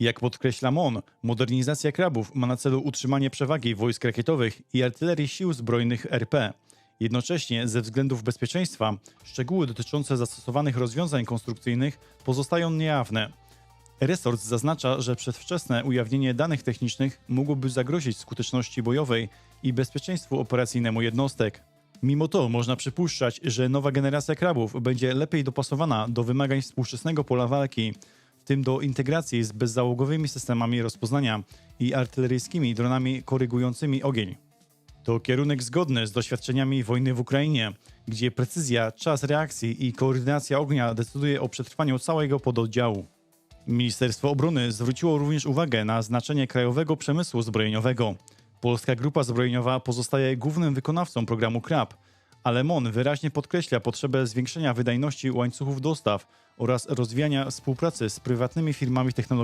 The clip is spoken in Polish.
Jak podkreśla MON, modernizacja krabów ma na celu utrzymanie przewagi wojsk rakietowych i artylerii sił zbrojnych RP. Jednocześnie, ze względów bezpieczeństwa, szczegóły dotyczące zastosowanych rozwiązań konstrukcyjnych pozostają niejawne. Resort zaznacza, że przedwczesne ujawnienie danych technicznych mogłoby zagrozić skuteczności bojowej i bezpieczeństwu operacyjnemu jednostek. Mimo to można przypuszczać, że nowa generacja krabów będzie lepiej dopasowana do wymagań współczesnego pola walki, tym do integracji z bezzałogowymi systemami rozpoznania i artyleryjskimi dronami korygującymi ogień. To kierunek zgodny z doświadczeniami wojny w Ukrainie, gdzie precyzja, czas reakcji i koordynacja ognia decyduje o przetrwaniu całego pododdziału. Ministerstwo Obrony zwróciło również uwagę na znaczenie krajowego przemysłu zbrojeniowego. Polska Grupa Zbrojeniowa pozostaje głównym wykonawcą programu KRAP, ale MON wyraźnie podkreśla potrzebę zwiększenia wydajności łańcuchów dostaw oraz rozwijania współpracy z prywatnymi firmami technologicznymi.